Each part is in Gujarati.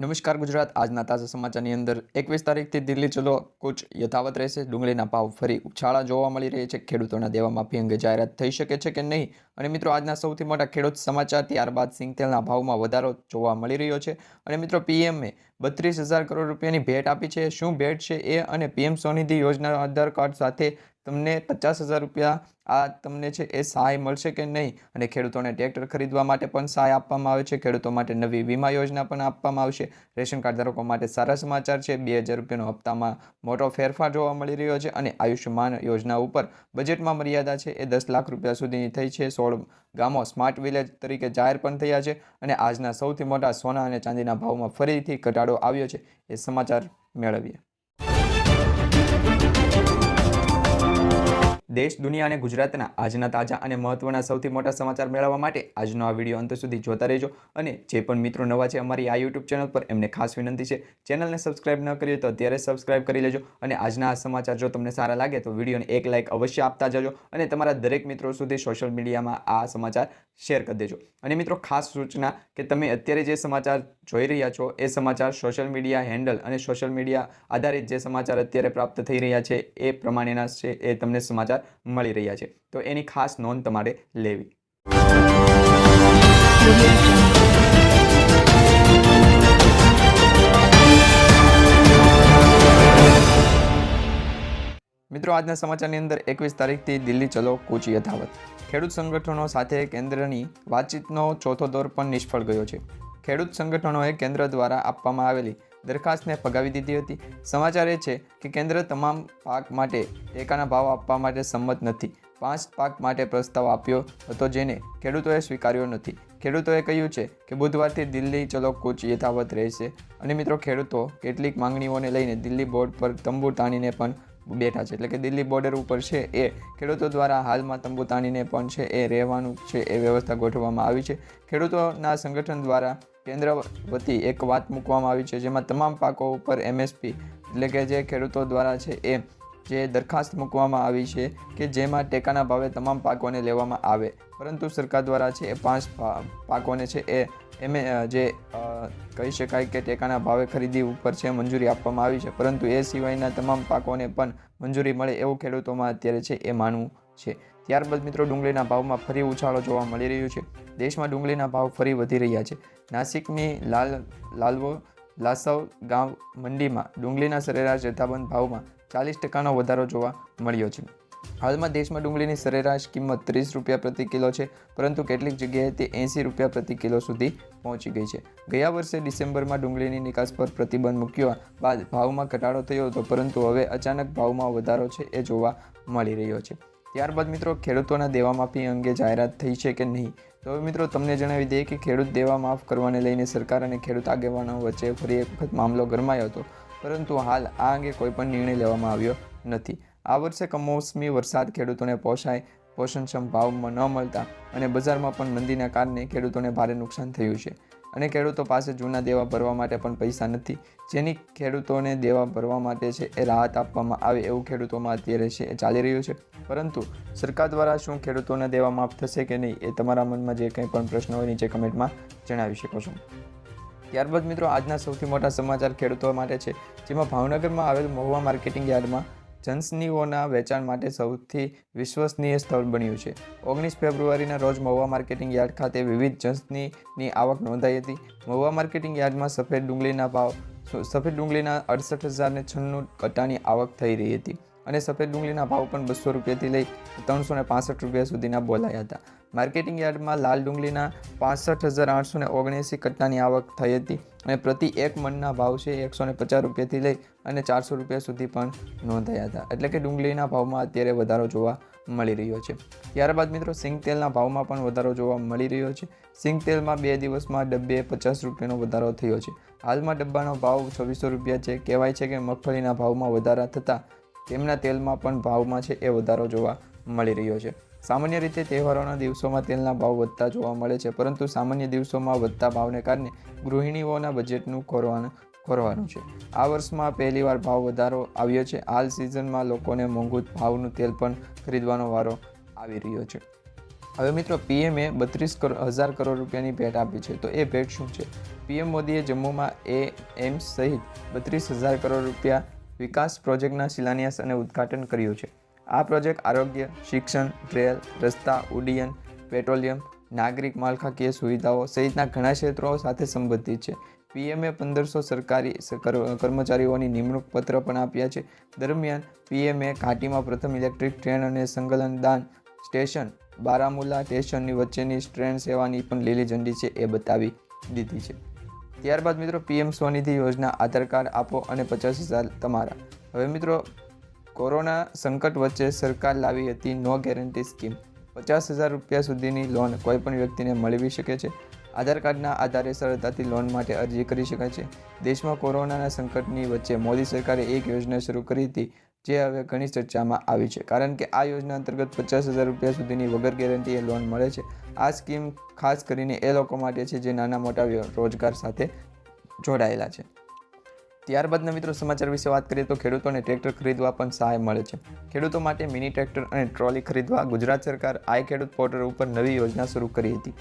નમસ્કાર ગુજરાત. આજના તાજા સમાચારની અંદર એકવીસ તારીખથી દિલ્હી ચલો કૂચ યથાવત રહેશે. ડુંગળીના ભાવ ફરી ઉછાળા જોવા મળી રહી છે. ખેડૂતોના દેવા માફી અંગે જાહેરાત થઈ શકે છે કે નહીં? અને મિત્રો, આજના સૌથી મોટા ખેડૂત સમાચાર ત્યારબાદ સિંગતેલના ભાવમાં વધારો જોવા મળી રહ્યો છે. અને મિત્રો, પીએમએ બત્રીસ હજાર કરોડ રૂપિયાની ભેટ આપી છે. શું ભેટ છે એ અને પીએમ સ્વનિધિ યોજના આધાર કાર્ડ સાથે તમને પચાસ હજાર રૂપિયા આ તમને છે એ સહાય મળશે કે નહીં? અને ખેડૂતોને ટ્રેક્ટર ખરીદવા માટે પણ સહાય આપવામાં આવે છે. ખેડૂતો માટે નવી વીમા યોજના પણ આપવામાં આવશે. રેશન કાર્ડ ધારકો માટે સારા સમાચાર છે. બે હજાર રૂપિયાનો હપ્તામાં મોટો ફેરફાર જોવા મળી રહ્યો છે અને આયુષ્યમાન યોજના ઉપર બજેટમાં મર્યાદા છે એ દસ લાખ રૂપિયા સુધીની થઈ છે. સોળ ગામો સ્માર્ટ વિલેજ તરીકે જાહેર પણ થયા છે અને આજના સૌથી મોટા સોના અને ચાંદીના ભાવમાં ફરીથી ઘટાડો આવ્યો છે. એ સમાચાર મેળવીએ. દેશ, દુનિયા અને ગુજરાતના આજના તાજા અને મહત્વના સૌથી મોટા સમાચાર મેળવવા માટે આજનો આ વીડિયો અંત સુધી જોતા રહેજો અને જે પણ મિત્રો નવા છે અમારી આ યુટ્યુબ ચેનલ પર એમને ખાસ વિનંતી છે, ચેનલને સબસ્ક્રાઇબ ન કરીએ તો અત્યારે સબસ્ક્રાઇબ કરી લેજો અને આજના આ સમાચાર જો તમને સારા લાગે તો વિડીયોને એક લાઇક અવશ્ય આપતા જજો અને તમારા દરેક મિત્રો સુધી સોશિયલ મીડિયામાં આ સમાચાર શેર કરી દેજો. અને મિત્રો, ખાસ સૂચના કે તમે અત્યારે જે સમાચાર જોઈ રહ્યા છો. એ સમાચાર સોશિયલ મીડિયા હેન્ડલ અને સોશિયલ મીડિયા આધારિત જે સમાચાર અત્યારે પ્રાપ્ત થઈ રહ્યા છે, એ પ્રમાણેના છે, એ તમને સમાચાર મળી રહ્યા છે. તો એની ખાસ નોંધ તમારે લેવી. મિત્રો, આજના સમાચારની અંદર એકવીસ તારીખથી દિલ્હી ચલો કૂચ યથાવત. ખેડૂત સંગઠનો સાથે કેન્દ્રની વાતચીતનો ચોથો દોર પણ નિષ્ફળ ગયો છે. ખેડૂત સંગઠનોએ કેન્દ્ર દ્વારા આપવામાં આવેલી દરખાસ્તને ફગાવી દીધી હતી. સમાચાર એ છે કે કેન્દ્ર તમામ પાક માટે ટેકાના ભાવ આપવા માટે સંમત નથી. પાંચ પાક માટે પ્રસ્તાવ આપ્યો હતો જેને ખેડૂતોએ સ્વીકાર્યો નથી. ખેડૂતોએ કહ્યું છે કે બુધવારથી દિલ્હી ચલો કૂચ યથાવત રહેશે. અને મિત્રો, ખેડૂતો કેટલીક માંગણીઓને લઈને દિલ્હી બોર્ડ પર તંબુ તાણીને પણ બેઠા છે. એટલે કે દિલ્હી બોર્ડર ઉપર છે એ, ખેડૂતો દ્વારા હાલમાં તંબુ તાણીને પણ છે એ રહેવાનું છે એ વ્યવસ્થા ગોઠવવામાં આવી છે. ખેડૂતોના સંગઠન દ્વારા કેન્દ્ર વતી એક વાત મૂકવામાં આવી છે, જેમાં તમામ પાકો ઉપર એમએસપી એટલે કે જે ખેડૂતો દ્વારા છે એ જે દરખાસ્ત મૂકવામાં આવી છે કે જેમાં ટેકાના ભાવે તમામ પાકોને લેવામાં આવે. પરંતુ સરકાર દ્વારા છે એ પાંચ પાકોને છે એ એમે જે કહી શકાય કે ટેકાના ભાવે ખરીદી ઉપર છે મંજૂરી આપવામાં આવી છે. પરંતુ એ સિવાયના તમામ પાકોને પણ મંજૂરી મળે એવું ખેડૂતોમાં અત્યારે છે એ માનવું છે. ત્યારબાદ મિત્રો ડુંગળીના ભાવમાં ફરી ઉછાળો જોવા મળી રહ્યું છે. દેશમાં ડુંગળીના ભાવ ફરી વધી રહ્યા છે. નાસિકની લાલ, લાલવો, લાસવ ગામ મંડીમાં ડુંગળીના સરેરાશ જથ્થાબંધ ભાવમાં ચાલીસ ટકાનો વધારો જોવા મળ્યો છે. હાલમાં દેશમાં ડુંગળીની સરેરાશ કિંમત ત્રીસ રૂપિયા પ્રતિ કિલો છે, પરંતુ કેટલીક જગ્યાએ તે એંસી રૂપિયા પ્રતિ કિલો સુધી પહોંચી ગઈ છે. ગયા વર્ષે ડિસેમ્બરમાં ડુંગળીની નિકાસ પર પ્રતિબંધ મૂક્યા બાદ ભાવમાં ઘટાડો થયો હતો, પરંતુ હવે અચાનક ભાવમાં વધારો છે એ જોવા મળી રહ્યો છે. ત્યારબાદ મિત્રો ખેડૂતોના દેવા માફી અંગે જાહેરાત થઈ છે કે નહીં? તો હવે મિત્રો તમને જણાવી દઈએ કે ખેડૂત દેવા માફ કરવાને લઈને સરકાર અને ખેડૂત આગેવાનો વચ્ચે ફરી એક વખત મામલો ગરમાયો હતો. પરંતુ હાલ આ અંગે કોઈપણ નિર્ણય લેવામાં આવ્યો નથી. આ વર્ષે કમોસમી વરસાદ ખેડૂતોને પોષાય પોષણક્ષમ ભાવમાં ન મળતા અને બજારમાં પણ મંદીના કારણે ખેડૂતોને ભારે નુકસાન થયું છે. અને ખેડૂતો પાસે જૂના દેવા ભરવા માટે પણ પૈસા નથી. જેની ખેડૂતોને દેવા ભરવા માટે છે એ રાહત આપવામાં આવે એવું ખેડૂતોમાં અત્યારે છે એ ચાલી રહ્યું છે. પરંતુ સરકાર દ્વારા શું ખેડૂતોને દેવા માફ થશે કે નહીં એ તમારા મનમાં જે કંઈ પણ પ્રશ્ન હોય નીચે કમેન્ટમાં જણાવી શકો છો. ત્યારબાદ મિત્રો, આજના સૌથી મોટા સમાચાર ખેડૂતો માટે છે. જેમાં ભાવનગરમાં આવેલ મહુવા માર્કેટિંગ યાર્ડમાં જન્સનીઓના વેચાણ માટે સૌથી વિશ્વસનીય સ્થળ બન્યું છે. ઓગણીસ ફેબ્રુઆરીના રોજ મહુવા માર્કેટિંગ યાર્ડ ખાતે વિવિધ જન્સનીની આવક નોંધાઈ હતી. મહુવા માર્કેટિંગ યાર્ડમાં સફેદ ડુંગળીના ભાવ સફેદ ડુંગળીના અડસઠ હજારને છન્નું કટ્ટાની આવક થઈ રહી હતી અને સફેદ ડુંગળીના ભાવ પણ બસો રૂપિયાથી લઈ ત્રણસો ને રૂપિયા સુધીના બોલાયા હતા. માર્કેટિંગ યાર્ડમાં લાલ ડુંગળીના પાસઠ હજાર આઠસો ને ઓગણએંસી કટ્ટાની આવક થઈ હતી અને પ્રતિ એક મણના ભાવ છે એકસો ને પચાસ રૂપિયાથી લઈ અને ચારસો રૂપિયા સુધી પણ નોંધાયા હતા. એટલે કે ડુંગળીના ભાવમાં અત્યારે વધારો જોવા મળી રહ્યો છે. ત્યારબાદ મિત્રો સિંગ તેલના ભાવમાં પણ વધારો જોવા મળી રહ્યો છે. સિંગ તેલમાં બે દિવસમાં ડબ્બે પચાસ રૂપિયાનો વધારો થયો છે. હાલમાં ડબ્બાનો ભાવ છવ્વીસો રૂપિયા છે. કહેવાય છે કે મગફળીના ભાવમાં વધારા થતાં તેમના તેલમાં પણ ભાવમાં છે એ વધારો જોવા મળી રહ્યો છે. સામાન્ય રીતે તહેવારોના દિવસોમાં તેલના ભાવ વધતા જોવા મળે છે, પરંતુ સામાન્ય દિવસોમાં વધતા ભાવને કારણે ગૃહિણીઓના બજેટનું ખોરવાનું ખોરવાનું છે. આ વર્ષમાં પહેલીવાર ભાવ વધારો આવ્યો છે. હાલ સિઝનમાં લોકોને મોંઘું ભાવનું તેલ પણ ખરીદવાનો વારો આવી રહ્યો છે. હવે મિત્રો પીએમએ બત્રીસ હજાર કરોડ રૂપિયાની ભેટ આપી છે. તો એ ભેટ શું છે? પીએમ મોદીએ જમ્મુમાં એ એમ્સ સહિત બત્રીસ હજાર કરોડ રૂપિયા વિકાસ પ્રોજેક્ટના શિલાન્યાસ અને ઉદ્ઘાટન કર્યું છે. આ પ્રોજેક્ટ આરોગ્ય, શિક્ષણ, રેલ, રસ્તા, ઉડ્ડયન, પેટ્રોલિયમ, નાગરિક માળખાકીય સુવિધાઓ સહિતના ઘણા ક્ષેત્રો સાથે સંબંધિત છે. પીએમએ પંદરસો સરકારી કર્મચારીઓની નિમણૂક પત્ર પણ આપ્યા છે. દરમિયાન પીએમએ ઘાટીમાં પ્રથમ ઇલેક્ટ્રિક ટ્રેન અને સંકલનદાન સ્ટેશન, બારામુલા સ્ટેશનની વચ્ચેની ટ્રેન સેવાની પણ લીલી ઝંડી છે એ બતાવી દીધી છે. ત્યારબાદ મિત્રો પીએમ સ્વનિધિ યોજના આધાર કાર્ડ આપો અને પચાસ હજાર તમારા. હવે મિત્રો કોરોના સંકટ વચ્ચે સરકાર લાવી હતી નો ગેરંટી સ્કીમ. પચાસ હજાર રૂપિયા સુધીની લોન કોઈપણ વ્યક્તિને મળવી શકે છે? આધાર કાર્ડના આધારે સરળતાથી લોન માટે અરજી કરી શકાય છે. દેશમાં કોરોનાના સંકટની વચ્ચે મોદી સરકારે એક યોજના શરૂ કરી હતી, જે હવે ઘણી ચર્ચામાં આવી છે. કારણ કે આ યોજના અંતર્ગત પચાસ હજાર રૂપિયા સુધીની વગર ગેરંટીએ લોન મળે છે. આ સ્કીમ ખાસ કરીને એ લોકો માટે છે જે નાના મોટા રોજગાર સાથે જોડાયેલા છે. ત્યારબાદના મિત્રો સમાચાર વિશે વાત કરીએ તો ખેડૂતોને ટ્રેક્ટર ખરીદવા પણ સહાય મળે છે. ખેડૂતો માટે મિની ટ્રેક્ટર અને ટ્રોલી ખરીદવા ગુજરાત સરકાર આઈ ખેડૂત પોર્ટલ ઉપર નવી યોજના શરૂ કરી હતી.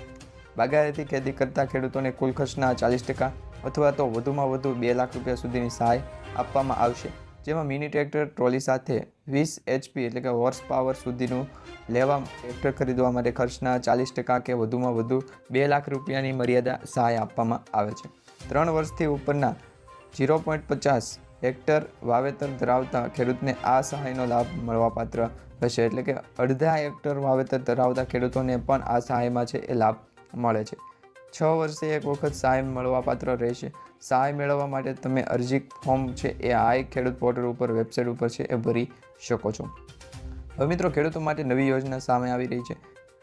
બાગાયતી ખેતી કરતા ખેડૂતોને કુલ ખર્ચના ચાલીસ ટકા અથવા તો વધુમાં વધુ બે લાખ રૂપિયા સુધીની સહાય આપવામાં આવશે, જેમાં મિની ટ્રેક્ટર, ટ્રોલી સાથે વીસ એચપી એટલે કે હોર્સ પાવર સુધીનું લેવા ટ્રેક્ટર ખરીદવા માટે ખર્ચના ચાલીસ ટકા કે વધુમાં વધુ બે લાખ રૂપિયાની મર્યાદા સહાય આપવામાં આવે છે. ત્રણ વર્ષથી ઉપરના ઝીરો પોઈન્ટ પચાસ હેક્ટર વાવેતર ધરાવતા ખેડૂતને આ સહાયનો લાભ મળવાપાત્ર હશે એટલે કે અડધા હેક્ટર વાવેતર ધરાવતા ખેડૂતોને પણ આ સહાયમાં છે એ લાભ મળે છે. છ વર્ષે એક વખત સહાય મળવાપાત્ર રહેશે. સહાય મેળવવા માટે તમે અરજી ફોર્મ છે એ આઈ ખેડૂત પોર્ટલ ઉપર, વેબસાઇટ ઉપર છે એ ભરી શકો છો. હવે મિત્રો ખેડૂતો માટે નવી યોજના સામે આવી રહી છે.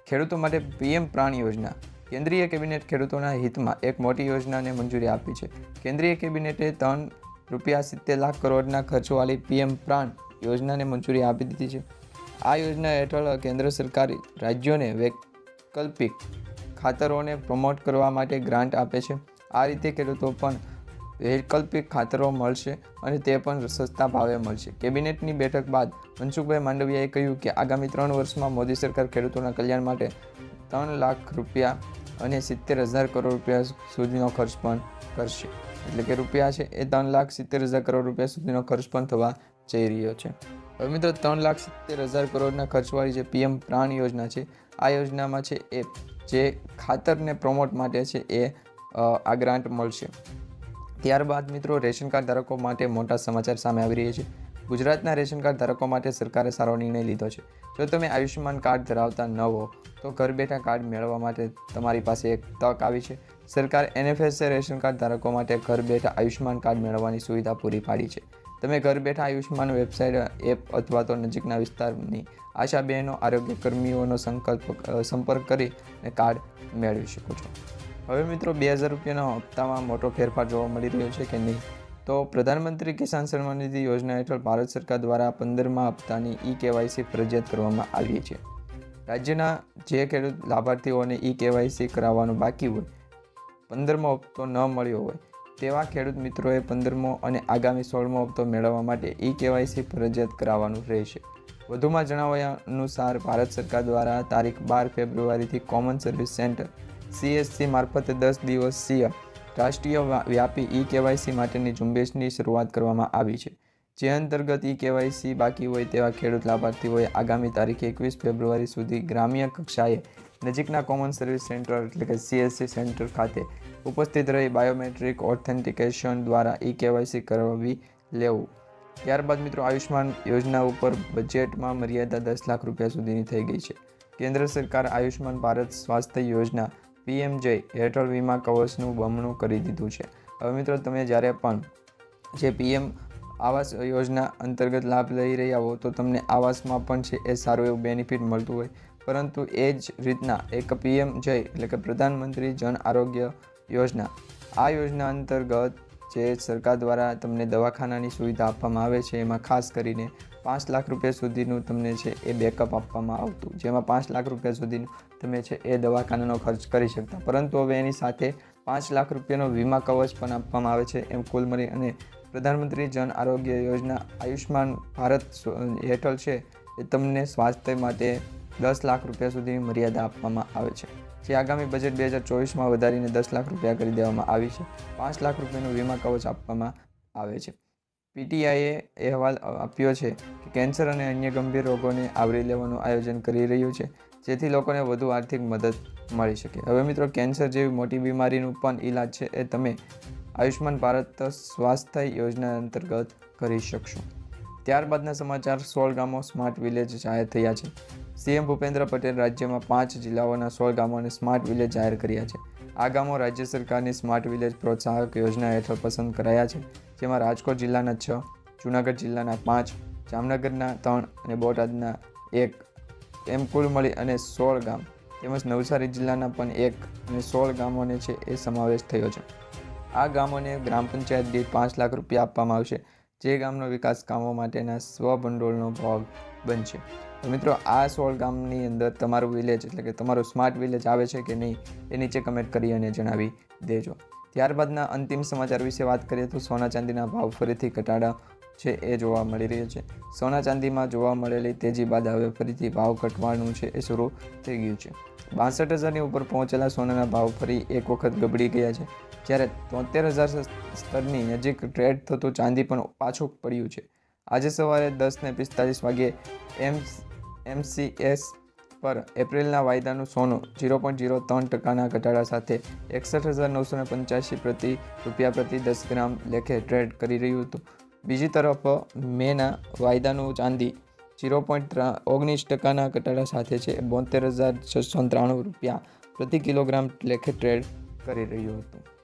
ખેડૂતો માટે પીએમ પ્રાણ યોજના. કેન્દ્રીય કેબિનેટ ખેડૂતોના હિતમાં એક મોટી યોજનાને મંજૂરી આપી છે. કેન્દ્રીય કેબિનેટે ત્રણ રૂપિયા સિત્તેર લાખ કરોડના ખર્ચવાળી પીએમ પ્રાણ યોજનાને મંજૂરી આપી દીધી છે. આ યોજના હેઠળ કેન્દ્ર સરકાર રાજ્યોને વૈકલ્પિક ખાતરોને પ્રમોટ કરવા માટે ગ્રાન્ટ આપે છે. આ રીતે ખેડૂતો પણ વૈકલ્પિક ખાતરો મળશે અને તે પણ સસ્તા ભાવે મળશે. કેબિનેટની બેઠક બાદ મનસુખભાઈ માંડવિયાએ કહ્યું કે આગામી ત્રણ વર્ષમાં મોદી સરકાર ખેડૂતોના કલ્યાણ માટે ત્રણ લાખ રૂપિયા અને સિત્તેર હજાર કરોડ રૂપિયા સુધીનો ખર્ચ પણ કરશે. એટલે કે રૂપિયા છે એ ત્રણ લાખ સિત્તેર હજાર કરોડ રૂપિયા સુધીનો ખર્ચ પણ થવા જઈ રહ્યો છે. હવે મિત્રો, ત્રણ લાખ સિત્તેર હજાર કરોડના ખર્ચવાળી જે પીએમ પ્રાણ યોજના છે, આ યોજનામાં છે એ જે ખાતરને પ્રમોટ માટે છે એ આ ગ્રાન્ટ મળશે. ત્યારબાદ મિત્રો, રેશન કાર્ડ ધારકો માટે મોટા સમાચાર સામે આવી રહ્યા છે. ગુજરાતના રેશન કાર્ડ ધારકો માટે સરકારે સારો નિર્ણય લીધો છે. જો તમે આયુષ્યમાન કાર્ડ ધરાવતા ન હો, તો ઘર બેઠા કાર્ડ મેળવવા માટે તમારી પાસે એક તક આવી છે. સરકાર એનએફએસએ રેશન કાર્ડ ધારકો માટે ઘર બેઠા આયુષ્યમાન કાર્ડ મેળવવાની સુવિધા પૂરી પાડી છે. તમે ઘર બેઠા આયુષ્યમાન વેબસાઇટ, એપ અથવા તો નજીકના વિસ્તારની આશા બહેનો આરોગ્ય કર્મીઓનો સંકલ્પ સંપર્ક કરી અને કાર્ડ મેળવી શકો છો. હવે મિત્રો, બે હજાર રૂપિયાના હપ્તામાં મોટો ફેરફાર જોવા મળી રહ્યો છે કે નહીં? તો પ્રધાનમંત્રી કિસાન સન્માન નિધિ યોજના હેઠળ ભારત સરકાર દ્વારા પંદરમા હપ્તાની ઈ કેવાયસી ફરજિયાત કરવામાં આવી છે. રાજ્યના જે ખેડૂત લાભાર્થીઓને ઈ કેવાયસી કરાવવાનું બાકી હોય, પંદરમો હપ્તો ન મળ્યો હોય, તેવા ખેડૂત મિત્રોએ પંદરમો અને આગામી સોળમો હપ્તો મેળવવા માટે ઈ કેવાયસી ફરજિયાત કરાવવાનું રહેશે. વધુમાં જણાવ્યા અનુસાર ભારત સરકાર દ્વારા તારીખ બાર ફેબ્રુઆરીથી કોમન સર્વિસ સેન્ટર સીએસસી મારફતે દસ દિવસીય રાષ્ટ્રીય વ્યા- વ્યાપી ઈ કેવાયસી માટેની ઝુંબેશની શરૂઆત કરવામાં આવી છે. જે અંતર્ગત ઈ કેવાયસી બાકી હોય તેવા ખેડૂત લાભાર્થીઓએ આગામી તારીખ એકવીસ ફેબ્રુઆરી સુધી ગ્રામ્ય કક્ષાએ નજીકના કોમન સર્વિસ સેન્ટર એટલે કે સીએસસી સેન્ટર ખાતે ઉપસ્થિત રહી બાયોમેટ્રિક ઓથેન્ટિકેશન દ્વારા ઈ કેવાયસી કરાવી લેવું. ત્યારબાદ મિત્રો આયુષ્માન યોજના ઉપર બજેટમાં મર્યાદા દસ લાખ રૂપિયા સુધીની થઈ ગઈ છે. કેન્દ્ર સરકાર આયુષ્માન ભારત સ્વાસ્થ્ય યોજના પીએમજે હેઠળ વીમા કવર્સનું બમણું કરી દીધું છે. હવે મિત્રો તમે જ્યારે પણ જે પીએમ આવાસ યોજના અંતર્ગત લાભ લઈ રહ્યા હો, તો તમને આવાસમાં પણ છે એ સારું એવું બેનિફિટ મળતું હોય. પરંતુ એ જ રીતના એક પીએમ જય એટલે કે પ્રધાનમંત્રી જન આરોગ્ય યોજના, આ યોજના અંતર્ગત જે સરકાર દ્વારા તમને દવાખાનાની સુવિધા આપવામાં આવે છે, એમાં ખાસ કરીને પાંચ લાખ રૂપિયા સુધીનું તમને છે એ બેકઅપ આપવામાં આવતું. જેમાં પાંચ લાખ રૂપિયા સુધીનું તમે છે એ દવાખાનાનો ખર્ચ કરી શકતા. પરંતુ હવે એની સાથે પાંચ લાખ રૂપિયાનો વીમા કવચ પણ આપવામાં આવે છે, એમ કુલ મળી અને પ્રધાનમંત્રી જન આરોગ્ય યોજના આયુષ્માન ભારત હેઠળ છે એ તમને સ્વાસ્થ્ય માટે દસ લાખ રૂપિયા સુધીની મર્યાદા આપવામાં આવે છે, જે આગામી બજેટ બે હજાર ચોવીસમાં વધારીને દસ લાખ રૂપિયા કરી દેવામાં આવી છે. પાંચ લાખ રૂપિયાનું વીમા કવચ આપવામાં આવે છે. પીટીઆઈએ અહેવાલ આપ્યો છે કે કેન્સર અને અન્ય ગંભીર રોગોને આવરી લેવાનું આયોજન કરી રહ્યું છે, જેથી લોકોને વધુ આર્થિક મદદ મળી શકે. હવે મિત્રો, કેન્સર જેવી મોટી બીમારીનું પણ ઈલાજ છે, એ તમે આયુષ્માન ભારત સ્વાસ્થ્ય યોજના અંતર્ગત કરી શકશો. ત્યારબાદના સમાચાર સોળ ગામો સ્માર્ટ વિલેજ જાહેર થયા છે. સીએમ ભૂપેન્દ્ર પટેલ રાજ્યમાં પાંચ જિલ્લાઓના સોળ ગામોને સ્માર્ટ વિલેજ જાહેર કર્યા છે. આ ગામો રાજ્ય સરકારની સ્માર્ટ વિલેજ પ્રોત્સાહક યોજના હેઠળ પસંદ કરાયા છે. જેમાં રાજકોટ જિલ્લાના છ, જૂનાગઢ જિલ્લાના પાંચ, જામનગરના ત્રણ અને બોટાદના એક. એમ કુલ મળી અને સોળ ગામ, તેમજ નવસારી જિલ્લાના પણ એક અને સોળ ગામોને છે એ સમાવેશ થયો છે. આ ગામોને ગ્રામ પંચાયત દીઠ પાંચ લાખ રૂપિયા આપવામાં આવશે. જે ગામનો વિકાસ કામો માટેના સ્વભંડોળનો ભાગ બનશે. તો મિત્રો, આ સોળ ગામની અંદર તમારું વિલેજ એટલે કે તમારું સ્માર્ટ વિલેજ આવે છે કે નહીં, એ નીચે કમેન્ટ કરી અને જણાવી દેજો. ત્યારબાદના અંતિમ સમાચાર વિશે વાત કરીએ તો સોના ચાંદીના ભાવ ફરીથી ઘટાડા છે એ જોવા મળી રહ્યો છે. સોના ચાંદીમાં જોવા મળેલી તેજી બાદ હવે ફરીથી ભાવ ઘટવાનું છે એ શરૂ થઈ ગયું છે. બાસઠ હજારની ઉપર પહોંચેલા સોનાના ભાવ ફરી એક વખત ગબડી ગયા છે. જ્યારે તોતેર હજાર સ્તરની નજીક ટ્રેડ થતું ચાંદી પણ પાછું પડ્યું છે. આજે સવારે દસને પિસ્તાલીસ વાગ્યે એમ એમસીએસ પર એપ્રિલના વાયદાનું સોનું ઝીરો પોઈન્ટ ઝીરો ત્રણ ટકાના ઘટાડા સાથે એકસઠ હજાર નવસો પંચ્યાસી પ્રતિ રૂપિયા પ્રતિ દસ ગ્રામ લેખે ટ્રેડ કરી રહ્યું હતું. બીજી તરફ, મેના વાયદાનું ચાંદી ઝીરો પોઈન્ટ ઓગણીસ ટકાના ઘટાડા સાથે છે. બોતેર હજાર છસો ત્રાણું રૂપિયા પ્રતિ કિલોગ્રામ લેખે ટ્રેડ કરી રહ્યું હતું.